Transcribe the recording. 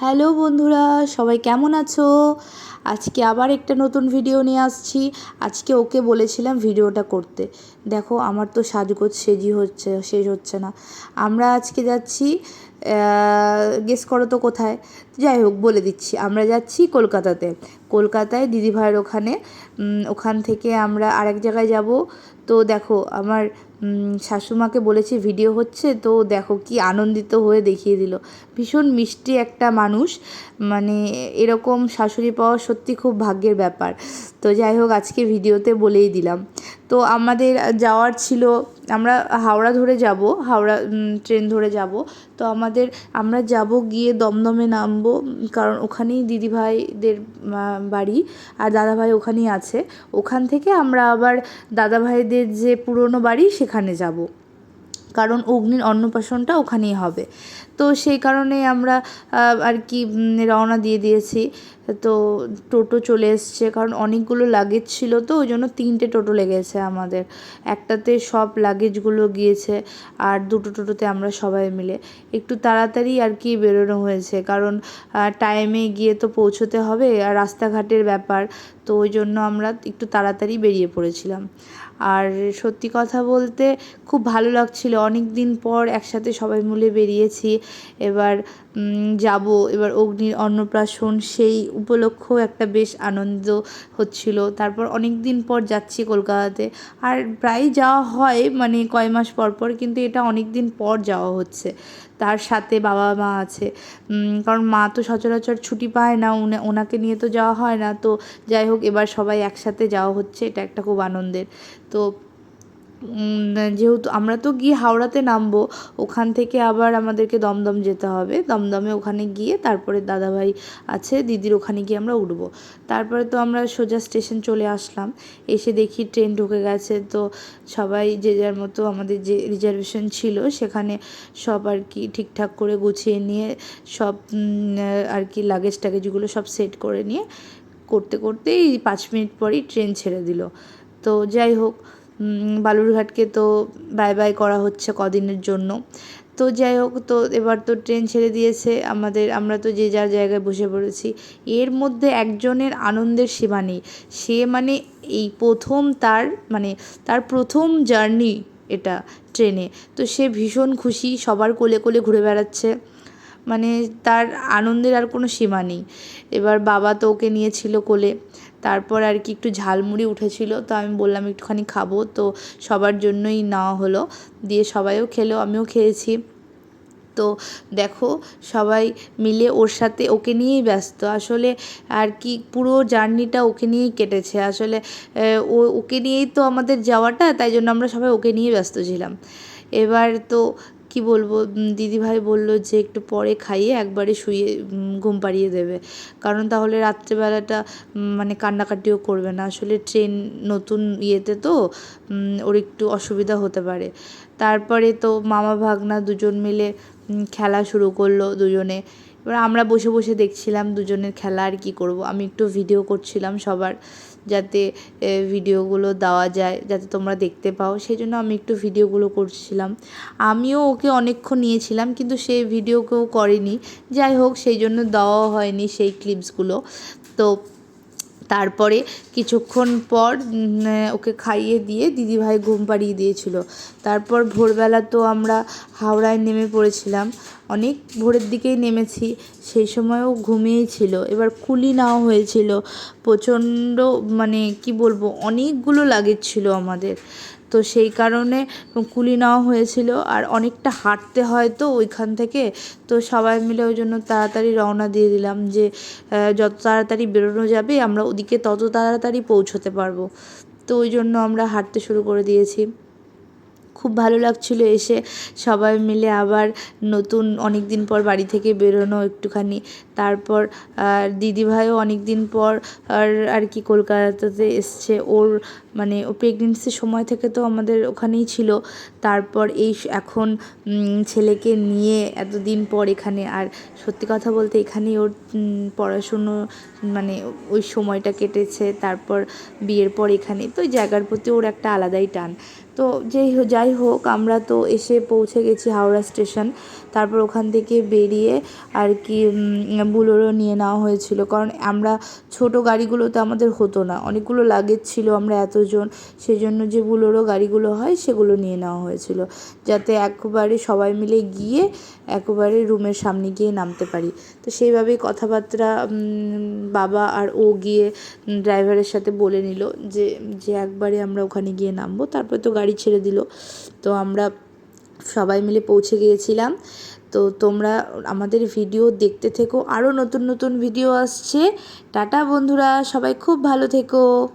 Hello বন্ধুরা, সবাই কেমন আছো? আজকে আবার একটা নতুন ভিডিও নিয়ে আসছি। আজকে ওকে বলেছিলাম ভিডিওটা করতে। দেখো, আমার তো সাজগোজ সেজি হচ্ছে, শেষ হচ্ছে না। আমরা আজকে যাচ্ছি গেস করো তো কোথায়? যাই হোক, বলে দিচ্ছি। আমরা যাচ্ছি কলকাতাতে। কলকাতায় দিদিভাইয়ের ওখানে ওখান থেকে আমরা আরেক জায়গায় যাব। তো দেখো, আমার শাশুমাকে বলেছি ভিডিও হচ্ছে, তো দেখো কি আনন্দিত হয়ে দেখিয়ে দিল। ভীষণ মিষ্টি একটা মানুষ। মানে এরকম শাশুড়ি পাওয়া সত্যি খুব ভাগ্যের ব্যাপার। তো যাই হোক, আজকে ভিডিওতে বলেই দিলাম। তো আমাদের যাওয়ার ছিল, আমরা হাওড়া ধরে যাব, হাওড়া ট্রেন ধরে যাব। তো আমাদের, আমরা যাব গিয়ে দমদমে নামব, কারণ ওখানেই দিদিভাইদের বাড়ি আর দাদাভাই ওখানেই আছে। ওখান থেকে আমরা আবার দাদাভাইদের যে পুরনো বাড়ি সেখানে যাব। কারণ অগ্নির অন্নপ্রাশনটা ওখানেই হবে। তো সেই কারণে আমরা আর কি রওনা দিয়ে দিয়েছি। তো টোটো চলে এসছে, কারণ অনেকগুলো লাগেজ ছিল তো, ওই জন্য তিনটে টোটো লেগেছে আমাদের। একটাতে সব লাগেজগুলো গিয়েছে, আর দুটো টোটোতে আমরা সবাই মিলে। একটু তাড়াতাড়ি আর কি বেরোনো হয়েছে, কারণ টাইমে গিয়ে তো পৌঁছতে হবে, আর রাস্তাঘাটের ব্যাপার। তো ওই জন্য আমরা একটু তাড়াতাড়ি বেরিয়ে পড়েছিলাম। আর সত্যি কথা বলতে খুব ভালো লাগছিল। অনেক দিন পর একসাথে সবাই মিলে বেরিয়েছি। এবার যাব। এবার অগ্নির অন্নপ্রাশন, সেই উপলক্ষ একটা বেশ আনন্দ হচ্ছিল। তারপর অনেক দিন পর যাচ্ছি কলকাতাতে। আর প্রায় যাওয়া হয় মানে কয় মাস পর পর, কিন্তু এটা অনেক দিন পর যাওয়া হচ্ছে। তার সাথে বাবা মা আছে। কারণ মা তো সচরাচর ছুটি পায় না ওনাকে নিয়ে তো যাওয়া হয় না। তো যাই হোক, এবার সবাই একসাথে যাওয়া হচ্ছে। এটা একটা খুব আনন্দের। তো যেহেতু আমরা তো গিয়ে হাওড়াতে নামবো, ওখান থেকে আবার আমাদেরকে দমদম যেতে হবে। দমদমে ওখানে গিয়ে তারপরে দাদাভাই আছে, দিদির ওখানে গিয়ে আমরা উঠবো। তারপরে তো আমরা সোজা স্টেশন চলে আসলাম। এসে দেখি ট্রেন ঢুকে গেছে। তো সবাই যে যার মতো আমাদের যে রিজার্ভেশন ছিল, সেখানে সব আর কি ঠিকঠাক করে গুছিয়ে নিয়ে, সব আর কি লাগেজ টাগেজগুলো সব সেট করে নিয়ে, করতে, করতেই পাঁচ মিনিট পরেই ট্রেন ছেড়ে দিল। তো যাই হোক বালুরঘাটকে তো বাই বাই করা হচ্ছে কদিনের জন্য। তো যাই হোক, তো এবার তো ট্রেন ছেড়ে দিয়েছে আমাদের, আমরা তো যে যার জায়গায় বসে পড়েছি। এর মধ্যে একজনের আনন্দের সীমা নেই। সে মানে এই প্রথম তার মানে তার প্রথম জার্নি এটা ট্রেনে তো সে ভীষণ খুশি, সবার কোলে কোলে ঘুরে বেড়াচ্ছে। মানে তার আনন্দের আর কোনো সীমা নেই। এবার বাবা তো ওকে নিয়েছিল কোলে। তারপর আর কি একটু ঝালমুড়ি উঠেছিল, তো আমি বললাম একটুখানি খাব। তো সবার জন্যই নেওয়া হলো। দিয়ে সবাইও খেলো, আমিও খেয়েছি। তো দেখো, সবাই মিলে ওর সাথে ওকে নিয়েই ব্যস্ত। আসলে আর কি পুরো জার্নিটা ওকে নিয়েই কেটেছে। আসলে ও, ওকে নিয়েই তো আমাদের যাওয়াটা, তাই জন্য আমরা সবাই ওকে নিয়েই ব্যস্ত ছিলাম। এবার তো কি বলব দিদিভাই বলল যে একটু পরে খাইয়ে একবারে শুয়ে ঘুম পাড়িয়ে দেবে। কারণ তাহলে রাত্রেবেলাটা মানে কান্নাকাটিও করবে না। আসলে ট্রেন নতুন ইয়েতে তো ওর একটু অসুবিধা হতে পারে। তারপরে তো মামা ভাগনা দুজন মিলে খেলা শুরু করল দুজনে। এবার আমরা বসে বসে দেখছিলাম দুজনের খেলা আর কী করব। আমি একটু ভিডিও করছিলাম সবার। যাতে ভিডিওগুলো দেওয়া যায়, যাতে তোমরা দেখতে পাও। সেই জন্য আমি একটু ভিডিওগুলো করছিলাম। আমিও ওকে অনেকক্ষণ নিয়েছিলাম, কিন্তু সে ভিডিও কেউ করেনি। যাই হোক, সেই জন্য দেওয়াও হয়নি সেই ক্লিপসগুলো। তো তারপরে কিছুক্ষণ পর ওকে খাইয়ে দিয়ে দিদিভাই ঘুম পাড়িয়ে দিয়েছিল। তারপর ভোরবেলা তো আমরা হাওড়ায় নেমে পড়েছিলাম। অনেক ভোরের দিকেই নেমেছি, সেই সময়ও ঘুমিয়েই ছিল। এবার কুলি নেওয়া হয়েছিল। প্রচণ্ড মানে কি বলব, অনেকগুলো লাগেজ ছিল আমাদের। তো সেই কারণে কুলি নেওয়া হয়েছিল আর অনেকটা হাঁটতে হয় তো ওইখান থেকে। তো সবাই মিলে ওই জন্য তাড়াতাড়ি রওনা দিয়ে দিলাম যে যত তাড়াতাড়ি বেরোনো যাবে আমরা ওদিকে তত তাড়াতাড়ি পৌঁছতে পারব। তো ওই জন্য আমরা হাঁটতে শুরু করে দিয়েছি। খুব ভালো লাগছিল এসে সবাই মিলে আবার নতুন অনেক দিন পর বাড়ি থেকে বেরোনো একটুখানি। তারপর দিদিভাইও অনেক দিন পর আর কি কলকাতাতে এসছে। ওর মানে ও প্রেগনেন্সির সময় থেকে তো আমাদের ওখানেই ছিল। তারপর এই এখন ছেলেকে নিয়ে এতদিন পর এখানে। আর সত্যি কথা বলতে এখানেই ওর পড়াশুনো মানে ওই সময়টা কেটেছে। তারপর বিয়ের পর এখানে। তো ওই জায়গার প্রতি ওর একটা আলাদাই টান। তো যেই যাই হোক, আমরা তো এসে পৌঁছে গেছি হাওড়া স্টেশন। তারপর ওখান থেকে বেরিয়ে আর কি বুলোরও নিয়ে নেওয়া হয়েছিল। কারণ আমরা ছোট গাড়িগুলোতে আমাদের হতো না। অনেকগুলো লাগেজ ছিল আমরা এতজন। সেই জন্য যে বুলোরো গাড়িগুলো হয়, সেগুলো নিয়ে নেওয়া হয়েছিল। যাতে একবারে সবাই মিলে গিয়ে একবারে রুমের সামনে গিয়ে নামতে পারি। তো সেইভাবেই কথাবার্তা বাবা আর ও গিয়ে ড্রাইভারের সাথে বলে নিল যে যে একবারে আমরা ওখানে গিয়ে নামবো। তারপরে তো গাড়ি ছেড়ে দিল। তো আমরা সবাই মিলে পৌঁছে গিয়েছিলাম। তো তোমরা আমাদের ভিডিও দেখতে থেকো। আরও নতুন নতুন ভিডিও আসছে। টাটা বন্ধুরা, সবাই খুব ভালো থেকো।